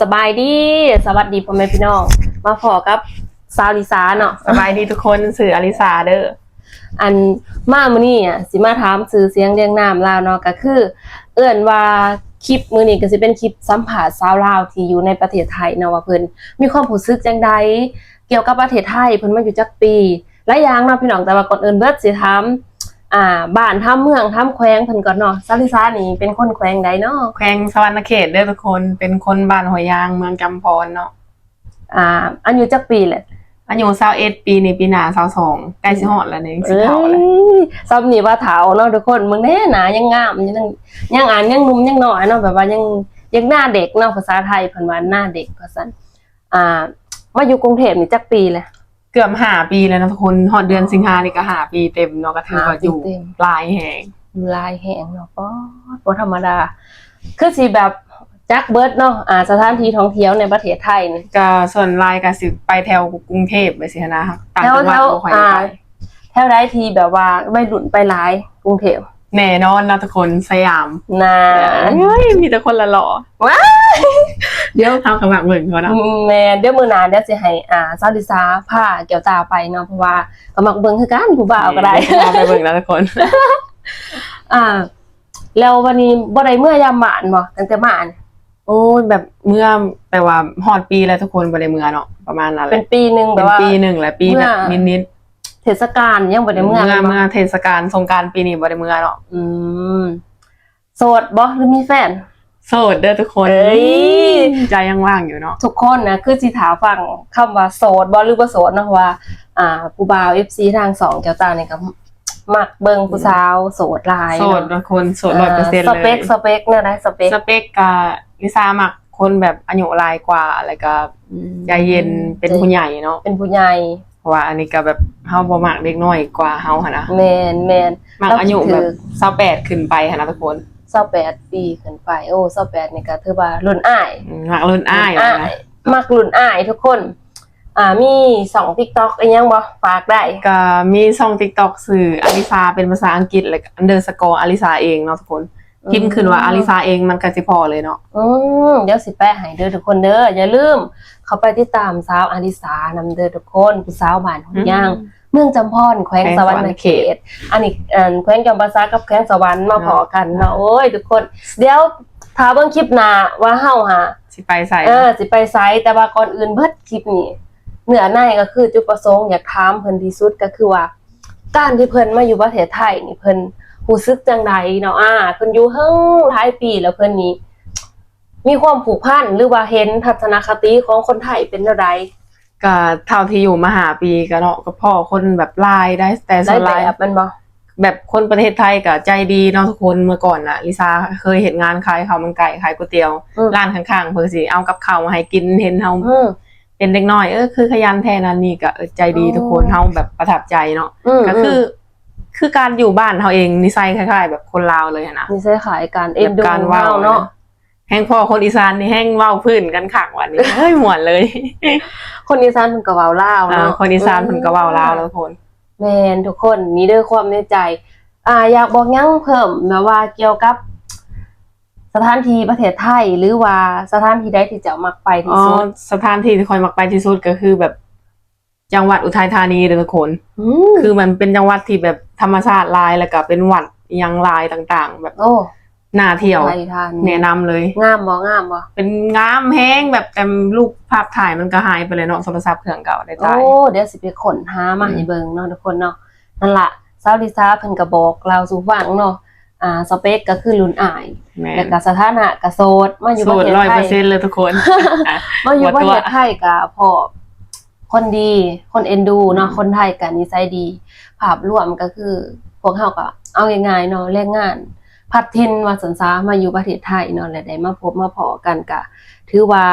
สบายดีสวัสดีพ่อแม่พี่น้อง มาพอกับสาวลิสาเนาะสบายดีทุกคนสื่ออลิสาเด้ออันมามื้อนี้อะสิมาถามสื่อเสียงเรียงนามลาวเนาะก็คือ เอื้อนว่าคลิปมื้อนี้ก็สิเป็นคลิปสัมภาษณ์สาวลาวที่อยู่ในประเทศไทยเนาะว่าเพิ่นมีความรู้สึกจังใดเกี่ยวกับประเทศไทยเพิ่นมาอยู่จักปีหลายอย่างเนาะพี่น้องแต่ว่าก่อนอื่นเบิดสิถาม อ่าบ้านทำเมืองทำแขวงเพิ่นก่อนเนาะสาวลิสานี่เป็นคนแขวงใดเนาะแขวงสวรรณเขตเด้อทุกคนเป็นคนบ้านหัวยางเมืองจำพรเนาะอ่าอายุจักปีแหละอายุ21ปีนี่ปีหน้า22ใกล้สิฮอดแล้วนี่สิเอ้เข้าแล้วยซ้ำนี่ว่าเถาเนาะทุกคนมึงแน่หนายังงามยังยังอ่านยังหนุ่มยังน้อยเนาะแบบว่ายังยังหน้าเด็กเนาะภาษาไทยเพิ่นว่าหน้าเด็กภาษาอ่ามาอยู่กรุงเทพนี่จักปีแหละ เกือบ5ปีแล้วนะทุกคนฮอดเดือนสิงหานี่ก็5ปีเต็มเนาะก็ถือว่าอยู่ห้าปีเต็มหลายแหงลายแห้งเนาะก็บ่ธรรมดา คือสิแบบจักเบิดเนาะอ่าสถานที่ท่องเที่ยวในประเทศไทยนี่ ก็ส่วนหลายก็สิไปแถวกรุงเทพไปสินะครับต่างแถวจังหวัดแถวบ่ค่อยได้อ่าไป แถวใดที่แบบว่าวัยรุ่นไปหลายกรุงเทพ แน่นอนนะทุกคนสยามนะเฮ้ยมีแต่คนละหล่อว้าเดี๋ยวทำกับหมักเบิ่งเขานะแม่เดี๋ยวมื้อหน้าเดี๋ยวสิให้อ่าซาลิซาพาเกี่ยวตาไปเนาะเพราะว่าก็มักเบิ่งคือกันผู้บ่าวก็ได้เอาไปเบิ่งนะทุกคน อ่า แล้ววันนี้บ่ได้เมื่อยามหมานบ่ตั้งแต่หมานโอ้ยแบบเมื่อแต่ว่าฮอดปีแล้วทุกคนบ่ได้เมื่อเนาะประมาณนั้นแหเป็ละนปีหนึงแบเป็บนว่าปีหนึ่งแหละปีแบบเมื่อนิด เทศกาลยังบ่ๆได้เมื่อเมื่อแม่นบ่เมื่อเทศกาลสงกรารปีนี้บ่ได้เมื่อเนาะอืมโสดบ่หรือมีแฟน โสดเด้อทุกคนเอ้ย ใจยังว่างอยู่เนาะทุกคนนะคือสิถาฟังคำว่าโสดบ่หรือบ่โสดเนาะเพราะว่า อ่าผู้บ่าว FC ทางสองแก้วตาเนี่ยก็มักเบิ่งผู้สาวโสดหลายโสดเนาะทุกคนโสดร้อยเปอร์เซ็นต์สเลเปยคสเปคเนี่ยนะสเปคสเปคกับลิซ่ามักคนแบบอายุหลายกว่าแล้วก็ใจเย็นเป็นผู้ใหญ่เนาะเป็นผู้ใหญ่เพ ราะว่าอันนี้ก็แบบเฮาบ่มักเด็กน้อยกว่าเฮาหั่นนะแมนแมนมักอายุแบบ28ขึ้นไปหั่นนะทุกคนเศร้าแปดปีขึ้นไป โอ้เศร้าแปดนี่ก็ถือว่ารุ่นอ้ายอืมมักรุ่นอ้ายรุ่นนะมักรุ่นอ้ายทุกคน อ่ามีสองทิกตอกอีกยังบ่ฝากได้ก็มีช่อง TikTok สื่ออลิซาเป็นภาษาอังกฤษแล้วก็ underscore อลิซาเองเนาะทุกคน พิมพ์ขึ้นว่าอลิซาเองมันก็สิพอเลยเนาะอืมเดี๋ยวสิแปะให้เด้อทุกคนเด้ออย่าลืม เข้าไปติดตามสาวอาริสานำเด้อทุกคนผู้สาวบ้านหุ่นย่าง เมืองจำพรแขวงสวรรณเขต อันนี้อันแขวงจำปาซากับแขวงสวรรค์มาพอกันเนาะโอ้ยทุกคน เดี๋ยวถ้าเบิ่งคลิปหน้าว่าเฮาหา สิไปใส่เออสิไปไซต์แต่ว่าก่อนอื่นเบิดคลิปนี้เหนือในก็คือจุดประสงค์อยากถามเพิ่นที่สุดก็คือว่า การที่เพิ่นมาอยู่ประเทศไทยนี่เพิ่น รู้สึกจังไดเนาะอ่าเพิ่นอยู่เฮิงหลายปีแล้วเพิ่นนี้ มีความผูกพันหรือว่าเห็นทัศนคติของคนไทยเป็นจังไดก็เท่าที่อยู่มาหาปีก็เนาะก็พ่อคนแบบลายได้แต่ส่ได้วนแบลายบมันบ่แบบคนประเทศไทยก็ใจดีเนาะทุกคนเมื่อก่อนน่ะลิซาเคยเห็นงานขายข้าวมันไก่ขายก๋วยเตี๋ยวอืมร้านข้างๆเพิ่นสิเอากับข้าวมาให้กินเห็นเฮาอืม เป็นเด็กน้อยเออคือขยันแท้นั้นนี่ก็เออใจดีอ๋อทุกคนเฮาแบบประทับใจเนาะ อืมก็คือ คือการอยู่บ้านเฮาเองนิสัยคล้ายๆ แบบคนลาวเลยอะนะนี่ใช้ขายการเอ็นดูแบบการเว้าเว้าเนาะแห้งพ่อคนอีสานนี่แห้งเว้าพื้นกันขักวันนี้เฮ้ยหมวนเลย คนอีสานเพิ่นก็เว้าลาวอ่าเนาะคนอีสานเพิ่นก็เว้าลาวแล้วทุกคนแม่นทุกคนนี่เด้อความในใจ อ่า อยากบอกหยังเพิ่มแบบว่าเกี่ยวกับ สถานที่ประเทศไทยหรือว่าสถานที่ใดที่เจะมักไปที่อ๋อสุดสถานที่ที่คอยมักไปที่สุดก็คือแบบจังหวัดอุทัยธานีเด้อทุกคนอืมคือมันเป็นจังหวัดที่แบบ ธรรมชาติหลายแล้วก็เป็นวัดอิหยังหลายต่างๆ แบบโอ้น่าเที่ยวไทยทานแนะนำเลย งามบ่งามบ่เป็นงามแห้งแบบแต่รูปภาพถ่ายมันก็หายไปเลยเนาะโทรศัพท์เครื่องเก่าได้โอ้จ่ายเดี๋ยวสิไปค้นหามาให้เบิ่งเนาะทุกคนเนาะนั่นล่ะซาวดิซาเพิ่นก็บอกเราสู่ฟังเนาะอ่าสเปคก็คือรุ่นอ้ายแม่แล้วก็สถานะก็โสดมาอยู่โสประดเทศร้อยไทเปอยร์เซ็นต์เลยทุกคนมาอยู่ประตัวเทศไทยกับพ่อคนดี คนเอ็นดูเนาะคนไทยกันนิสัยดีภาพรวมก็คือ พวกเขาก็เอาง่ายๆเนาะแรงงาน พัดทินว่าสันซามาอยู่ประเทศไทยเนาะและได้มาพบมาพอกันกะ ถือว่า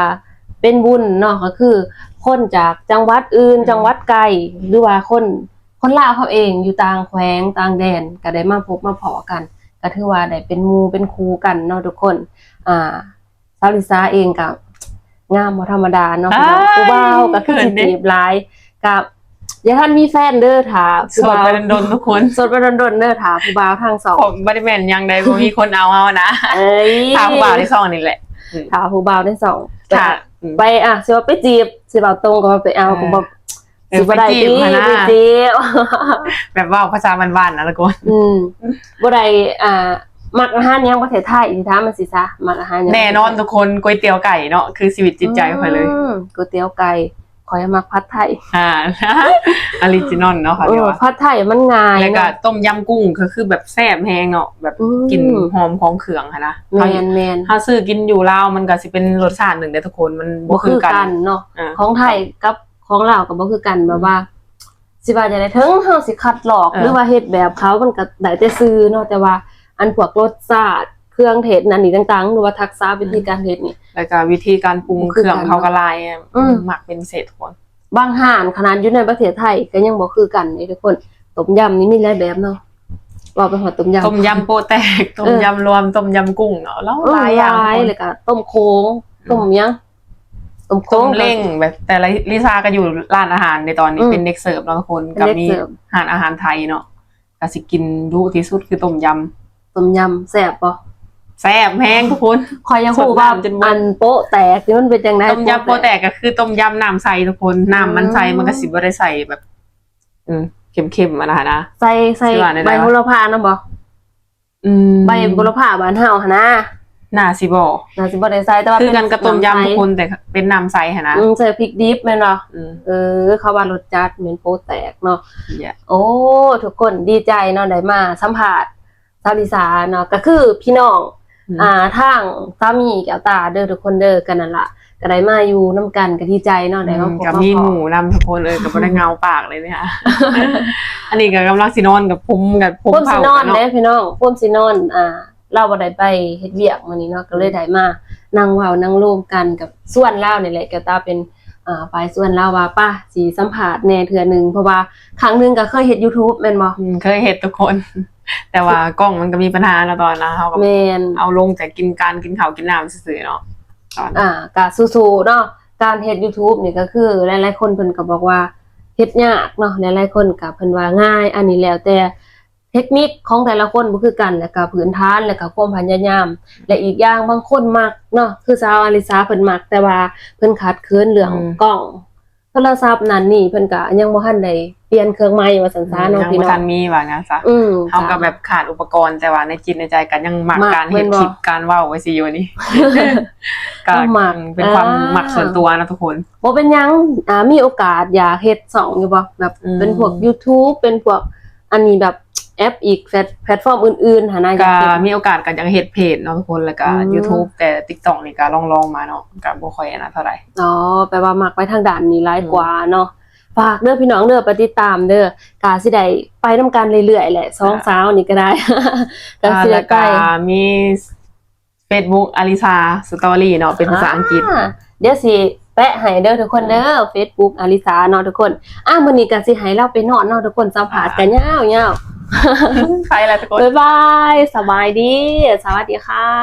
เป็นบุญเนาะก็คือ คนจากจังหวัดอื่นอืมจังหวัดไกลหรือว่าคนคนลาวเขาเองอยู่ต่างแขวงต่างแดนก็ได้มาพบมาพอกันก็ถือว่าได้เป็นหมูเป็นครูกันเนาะทุกคน อ่าซาลิซาเองกับงามบ่ธรรมดาเนาะพี่น้องอ้ายผู้บ่าวก็คือสิเขินเด้จีบหลายกับ อย่าท่านมีแฟนเด้อถาโสดไปโดนๆทุกคนโสดไปโดนๆเด้อถาผู้บ่าวทางสองผมบริแมนยังใดบ่มีคนเอาเอานะเอ้ยถามบ่าวที่ซ่องนี่แหละถาผู้บ่าวได้สองค่ะอืมไปอะสิว่าไปจีบสิว่าตรงก็ว่าไปเอาก็บอกเออสิบ่ได้ไปจีบติมานะ ไปจีบ แบบว่าภาษาบ้านๆนะทุกคนอืมบ่ได้อ่ามักอาหารหยังประเทศไทยสิถามมันสิซะมักอาหารหยังแน่นอนทุกคนก๋วยเตี๋ยวไก่เนาะคือชีวิตจิตใจคอยเลยมก๋วยเตี๋ยวไก่ข อยมักผัดไทยอ่าออริจินอลเนาะค่ะเอเดี๋ยวอว่าผัดไทยมันง่ายแล้วก็เนาะต้มยำกุ้งก็คือแบบแซ่บแฮงเนาะแบบอืม กลิ่นหอมของเครื่องค่ะนะแมนแมนถ้าซื้อกินอยู่ลาวมันก็สิเป็นรสชาติหนึ่งเด้อทุกคนมันบ่บ่คืคืออกักันนเนาะอ่า ของไทยกับของลาวก็บ่คือกันแบบว่า สิว่าจะได้ถึงเฮาสิคัดหลอกเออ หรือว่าเฮ็ดแบบเขามันก็ได้แต่ซื้อเนาะแต่ว่า อันพวกรสชาติ เครื่องเทศนั่นนี่ต่างๆหรือว่าทักษะวิธีการเฮ็ดนี่ แล้วก็วิธีการปรุงบ่เคคือรื่องกันเขาก็ลายอะอืม หมักเป็นเศษทุกคนบางห้านขนาดอยู่ในประเทศไทยก็ยังบ่คือกันนี่ทุกคนต้มยำนี่มีหลายแบบเนาะว่าไปหอดต้มยำ ต้มยำโปะแตกต้มยำรวมต้มยำกุ้งเนาะแล้วเออหลายอย่างหลายทุกคนเลยก็ต้มโค้งต้มยังต้มโค้ต้ง มเล้งแบบแต่ละลิซ่าก็อยู่ร้านอาหารในตอนนี้อืมเป็นเด็กเสิร์ฟเนาะทุกคนเป็นกับเด็กมีเสิร์ฟ อาหารอาหารไทยเนาะก็สิกินดูที่สุดคือต้มยต้มยำแซ่บบ่ำ แซ่บแพงทุกคนคอยยังฮู้ว่าสดน้ำจนเบิดอันโป๊ะแตกนี่มันเป็นจังได๋ต้มยำโปะแตกก็คือต้มยำน้ำใสทุกคนน้ำมันใสมันก็สิบ่ได้ใส่แบบ อืมเค็มๆอะนะคะนะใส่ใส่สิว่าได้ไหมใบโหระพานํบ่อืมใบโหระพาบ้านเฮาหั่นนะน่าสิบ่น่าสิบ่ได้ใส่แต่ว่าคือเป็กันกับต้มำยำทุกใสคนแต่เป็นน้ำใสค่ะนะอืมใส่พริกดิบแม่นบ่อืมเออเขาว่ารสจัดเหมือนโป๊ะแตกเนาะ yeah โอ้ทุกคนดีใจเนาะได้มาสัมภาษณ์สาวลิสาเนาะก็คือพี่น้อง อืมอ่าทางสามีแก้วตาเด้อทุกคนเด้อกันนั่นล่ะก็ได้มาอยู่นํกันก็ดีใจเนาะได้มาพบกับมามีพหอมูนำทุกคนเออกับบ่ได้เงาปากเลยเนี่ยอันนี้ก็กำลังสินอนกับผมกับผมพ่วมสิเผานอนเนาะเด้พี่น้องพ่วมสินอนอ่าเราบ่ได้ไปเฮ็ดเวียกมื้อนี้เนาะก็เลยได้มานั่งเว้านั่งร่วมกันกับส่วนเล่าวนี่แหละแก้วตาเป็นอ่า ฝ่ายส่วนเล่าวว่าป้าสิสัมภาษณ์แหน่เทื่อหนึงเพราะว่าครั้งหนึงก็เคยเฮ็ด YouTube แม่นบ่อืมเคยเห็นทุกคน แต่ว่ากล้องมันก็มีปัญหาแล้วตอนนะเขาก็แม่นเอาลงแต่กินการกินข้าวกินน้ำซื่อๆเนาะตอนอ่าก็สู้ๆเนาะการเฮ็ด YouTube นี่ก็คือหลายๆคนเพิ่นก็บอกว่าเฮ็ดยากเนาะหลายๆคนก็เพิ่นว่าง่าย อันนี้แล้วแต่ เทคนิคของแต่ละคนบ่คือกันแล้วก็พื้นฐานแล้วก็ความพยายาม และอีกอย่างบางคนมักเนาะคือสาวอลิสาเพิ่นมักแต่ว่าเพิ่นขาดเคินเรื่องกล้องโทรศัพท์นั่นนี่เพิ่นก็ยังบ่ทันได้เปลี่ยนเครื่องใหม่ว่าซั่นซะเนาะยังพี่บ่น้อทังนมีว่างั้นซะอืมเขาก็แบบขาดอุปกรณ์แต่ว่าในจิตในใจกันยังหมักมักการเห็นแม่นบ่คลิปการเว้าไว้สิอยู่นี่ก็เอาหมักเป็นความอ่าหมักส่วนตัวนะทุกคนบ่เป็นหยังอ่ามีโอกาสอยากเฮ็ดสองอยู่บ่แบบอืมเป็นพวก YouTube เป็นพวกอันนี้แบบ แอปอีกแพลตแพลตฟอร์มอื่นๆหานะอยาก็กเฮ็ดมีโอกาสกันยังเฮ็ดเพจเนาะทุกคนแล้วก็อืม YouTube แต่ TikTok นี่ก็ลองๆมาเนาะก็บ่ค่อยอันนั้นเท่าไหร่อ๋อแปลว่ามักไปทางด้านนี้หลายกว่าเนาะฝากเด้อพี่น้องเด้อไปติดตามเด้อกาสิได้ไปนํกันเรื่อยๆแหละสองสาวนี่ก็ได้ก็สิได้แล้วไปก็มี Facebook อลิซาสตอรี่เนาะเป็นภาษาอังกฤษาเดี๋ยวสิแปะให้เด้อทุกคนเด้อ Facebook อลิสาเนาะทุกคนอะมื้อนี้ก็สิให้เราไปนอนเนาะทุกคนสัมภาษณ์กันยาวๆ ไปแล้วทุกคน บ๊ายบาย สบายดี สวัสดีค่ะ